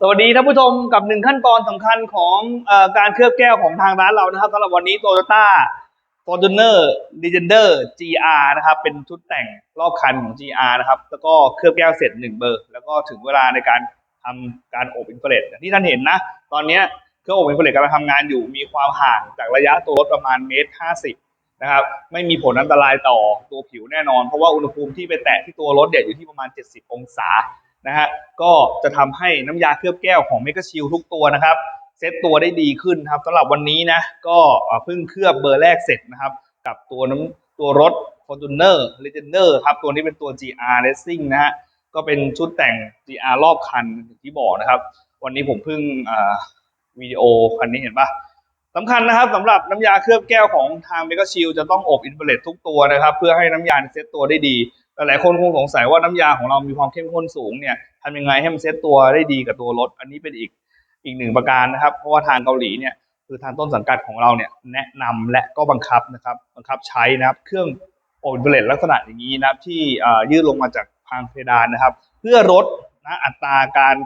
สวัสดีท่านผู้ชมกับหนึ่งขั้นตอนสำคัญของอการเคลือบแก้วของทางร้านเรานะครับสำหรับวันนี้ Toyota Fortuner Legender GR นะครับ เป็นชุดแต่งรอบคันของ GR นะครับ แล้วก็เคลือบแก้วเสร็จหนึ่งเบอร์ แล้วก็ถึงเวลาในการทำการอบอินฟราเรดอย่างที่ท่านเห็นนะ ตอนนี้เครื่องอบอินฟราเรดกำลังทำงานอยู่มีความห่างจากระยะตัวรถประมาณเมตรห้าสิบนะครับ ไม่มีผลอันตรายต่อตัวผิวแน่นอน เพราะว่าอุณหภูมิที่ไปแตะที่ตัวรถเนี่ยอยู่ที่ประมาณ 70 องศา นะฮะก็จะทำให้น้ำยาเคลือบแก้วของเมก a ชิลทุกตัวนะครับเซตตัวได้ดีขึ้นครับสำหรับวันนี้นะก็เพิ่งเคลือบเบอร์แรกเสร็จนะครับ กับตัวน้ำตัวรถ Fortuner Legender ครับตัวนี้เป็นตัว GR Racing นะฮะก็เป็นชุดแต่ง GR รอบคันที่บอกนะครับ วันนี้ผมเพิ่งวิดีโอคันนี้เห็นปะ สำคัญนะครับสำหรับน้ำยาเคลือบแก้วของทางเมก a ชิลจะต้องอบอินฟราเรดทุกตัวนะครับ เพื่อให้น้ำยาเซตตัวได้ดีหลายคนคงสงสัยว่าน้ำยาของเรามีความเข้มข้นสูงเนี่ยทำยังไงให้มันเซตตัวได้ดีกับตัวรถ อันนี้เป็นอีกอีกหนึ่งประการนะครับ เพราะว่าทางเกาหลีเนี่ยคือทางต้นสังกัดของเราเนี่ยแนะนำและก็บังคับนะครับบังคับใช้นะครับเครื่องโอนเบลดลักษณะอย่างนี้นะครับที่เอ่อยืดลงมาจากทางเพดานนะครับ เพื่อลดนะอัตราการ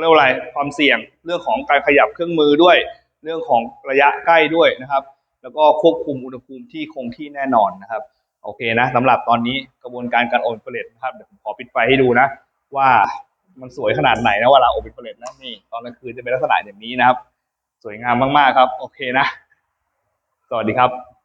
เอ่อก็เรียกว่าอะไรความเสี่ยงเรื่องของการขยับเครื่องมือด้วย เรื่องของระยะใกล้ด้วยนะครับ แล้วก็ควบคุมอุณหภูมิที่คงที่แน่นอนนะครับโอเคนะสำหรับตอนนี้กระบวนการการโอนเฟลตนะครับเดี๋ยวผมขอปิดไฟให้ดูนะ ว่ามันสวยขนาดไหนนะเวลาโอนเฟลตนะนี่ตอนกลางคืนจะเป็นลักษณะอย่างนี้นะครับ สวยงามมากๆครับ โอเคนะ สวัสดีครับ